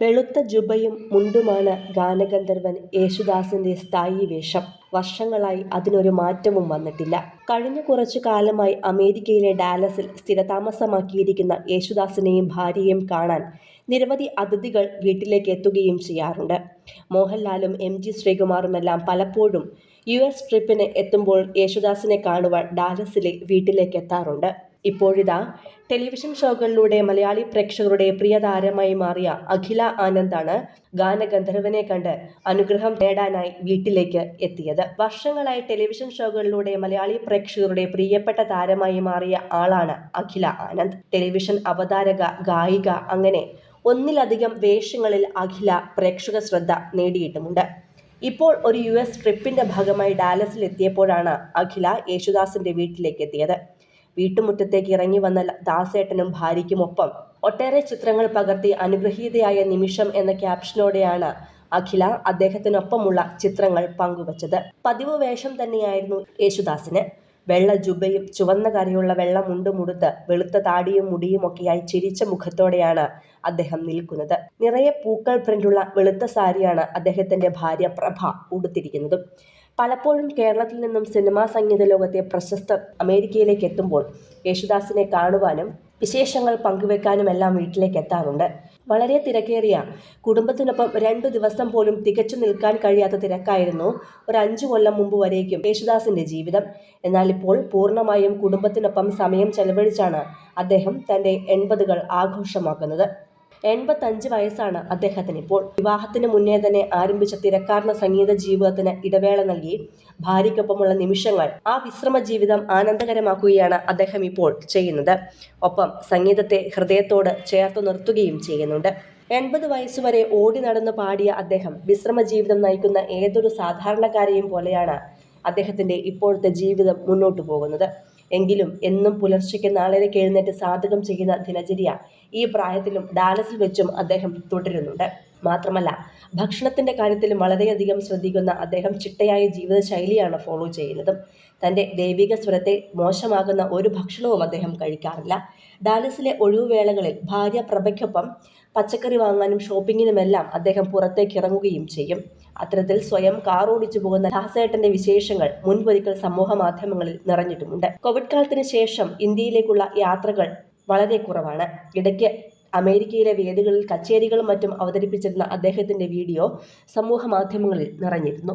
വെളുത്ത ജുബയും മുണ്ടുമാണ് ഗാനഗന്ധർവൻ യേശുദാസിന്റെ സ്ഥായി വേഷം. വർഷങ്ങളായി അതിനൊരു മാറ്റവും വന്നിട്ടില്ല. കഴിഞ്ഞ കുറച്ചു കാലമായി അമേരിക്കയിലെ ഡാലസിൽ സ്ഥിരതാമസമാക്കിയിരിക്കുന്ന യേശുദാസിനെയും ഭാര്യയെയും കാണാൻ നിരവധി അതിഥികൾ വീട്ടിലേക്ക് എത്തുകയും ചെയ്യാറുണ്ട്. മോഹൻലാലും എം ജി ശ്രീകുമാറുമെല്ലാം പലപ്പോഴും യു എസ് ട്രിപ്പിന് എത്തുമ്പോൾ യേശുദാസിനെ കാണുവാൻ ഡാലസിലെ വീട്ടിലേക്ക് എത്താറുണ്ട്. ഇപ്പോഴിതാ ടെലിവിഷൻ ഷോകളിലൂടെ മലയാളി പ്രേക്ഷകരുടെ പ്രിയ താരമായി മാറിയ അഖില ആനന്ദാണ് ഗാനഗന്ധർവനെ കണ്ട് അനുഗ്രഹം നേടാനായി വീട്ടിലേക്ക് എത്തിയത്. വർഷങ്ങളായി ടെലിവിഷൻ ഷോകളിലൂടെ മലയാളി പ്രേക്ഷകരുടെ പ്രിയപ്പെട്ട താരമായി മാറിയ ആളാണ് അഖില ആനന്ദ്. ടെലിവിഷൻ അവതാരക ഗായിക അങ്ങനെ ഒന്നിലധികം വേഷങ്ങളിൽ അഖില പ്രേക്ഷക ശ്രദ്ധ നേടിയിട്ടുമുണ്ട്. ഇപ്പോൾ ഒരു യു എസ് ട്രിപ്പിന്റെ ഭാഗമായി ഡാലസിൽ എത്തിയപ്പോഴാണ് അഖില യേശുദാസിന്റെ വീട്ടിലേക്ക് എത്തിയത്. വീട്ടുമുറ്റത്തേക്ക് ഇറങ്ങി വന്ന ദാസേട്ടനും ഭാര്യയ്ക്കുമൊപ്പം ഒട്ടേറെ ചിത്രങ്ങൾ പകർത്തി അനുഗ്രഹീതയായ നിമിഷം എന്ന ക്യാപ്ഷനോടെയാണ് അഖില അദ്ദേഹത്തിനൊപ്പമുള്ള ചിത്രങ്ങൾ പങ്കുവച്ചത്. പതിവ് വേഷം തന്നെയായിരുന്നു യേശുദാസിന്. വെള്ള ജുബയും ചുവന്ന കരയുള്ള വെള്ള മുണ്ടുമുടുത്ത് വെളുത്ത താടിയും മുടിയും ഒക്കെയായി ചിരിച്ച മുഖത്തോടെയാണ് അദ്ദേഹം നിൽക്കുന്നത്. നിറയെ പൂക്കൾ പ്രിന്റുള്ള വെളുത്ത സാരിയാണ് അദ്ദേഹത്തിന്റെ ഭാര്യ പ്രഭ ഉടുത്തിരിക്കുന്നതും. പലപ്പോഴും കേരളത്തിൽ നിന്നും സിനിമാ സംഗീത ലോകത്തെ പ്രശസ്ത അമേരിക്കയിലേക്ക് എത്തുമ്പോൾ യേശുദാസിനെ കാണുവാനും വിശേഷങ്ങൾ പങ്കുവെക്കാനുമെല്ലാം വീട്ടിലേക്ക് എത്താറുണ്ട്. വളരെ തിരക്കേറിയ കുടുംബത്തിനൊപ്പം രണ്ടു ദിവസം പോലും തികച്ചു നിൽക്കാൻ കഴിയാത്ത തിരക്കായിരുന്നു ഒരു അഞ്ചു കൊല്ലം മുമ്പ് വരേക്കും യേശുദാസിന്റെ ജീവിതം. എന്നാൽ ഇപ്പോൾ പൂർണമായും കുടുംബത്തിനൊപ്പം സമയം ചെലവഴിച്ചാണ് അദ്ദേഹം തന്റെ എൺപതുകൾ ആഘോഷമാക്കുന്നത്. എൺപത്തഞ്ച് വയസ്സാണ് അദ്ദേഹത്തിന് ഇപ്പോൾ. വിവാഹത്തിന് മുന്നേ തന്നെ ആരംഭിച്ച തിരക്കാർന്ന സംഗീത ജീവിതത്തിന് ഇടവേള നൽകി ഭാര്യയ്ക്കൊപ്പമുള്ള നിമിഷങ്ങൾ ആ വിശ്രമ ജീവിതം ആനന്ദകരമാക്കുകയാണ് അദ്ദേഹം ഇപ്പോൾ ചെയ്യുന്നത്. ഒപ്പം സംഗീതത്തെ ഹൃദയത്തോട് ചേർത്തു നിർത്തുകയും ചെയ്യുന്നുണ്ട്. എൺപത് വയസ്സുവരെ ഓടി നടന്ന് പാടിയ അദ്ദേഹം വിശ്രമ ജീവിതം നയിക്കുന്ന ഏതൊരു സാധാരണക്കാരെയും പോലെയാണ് അദ്ദേഹത്തിന്റെ ഇപ്പോഴത്തെ ജീവിതം മുന്നോട്ടു പോകുന്നത്. എങ്കിലും എന്നും പുലർച്ചയ്ക്ക് നാളേക്ക് എഴുന്നേറ്റ് സാധകം ചെയ്യുന്ന ദിനചര്യ ഈ പ്രായത്തിലും ഡാലസിൽ വെച്ചും അദ്ദേഹം തുടരുന്നുണ്ട്. മാത്രമല്ല ഭക്ഷണത്തിന്റെ കാര്യത്തിലും വളരെയധികം ശ്രദ്ധിക്കുന്ന അദ്ദേഹം ചിട്ടയായ ജീവിതശൈലിയാണ് ഫോളോ ചെയ്യുന്നത്. തന്റെ ദൈവിക സ്വരത്തെ മോശമാകുന്ന ഒരു ഭക്ഷണവും അദ്ദേഹം കഴിക്കാറില്ല. ഡാലസിലെ ഒഴിവുവേളകളിൽ ഭാര്യ പ്രഭയ്ക്കൊപ്പം പച്ചക്കറി വാങ്ങാനും ഷോപ്പിങ്ങിനുമെല്ലാം അദ്ദേഹം പുറത്തേക്ക് ഇറങ്ങുകയും ചെയ്യും. അത്തരത്തിൽ സ്വയം കാർ ഓടിച്ചു പോകുന്ന ദാസേട്ടന്റെ വിശേഷങ്ങൾ മുൻപൊരിക്കൽ സമൂഹ മാധ്യമങ്ങളിൽ നിറഞ്ഞിട്ടുമുണ്ട്. കോവിഡ് കാലത്തിന് ശേഷം ഇന്ത്യയിലേക്കുള്ള യാത്രകൾ വളരെ കുറവാണ്. ഇടയ്ക്ക് അമേരിക്കയിലെ വേദികളിൽ കച്ചേരികളും മറ്റും അവതരിപ്പിച്ചിരുന്ന അദ്ദേഹത്തിന്റെ വീഡിയോ സമൂഹ മാധ്യമങ്ങളിൽ നിറഞ്ഞിരുന്നു.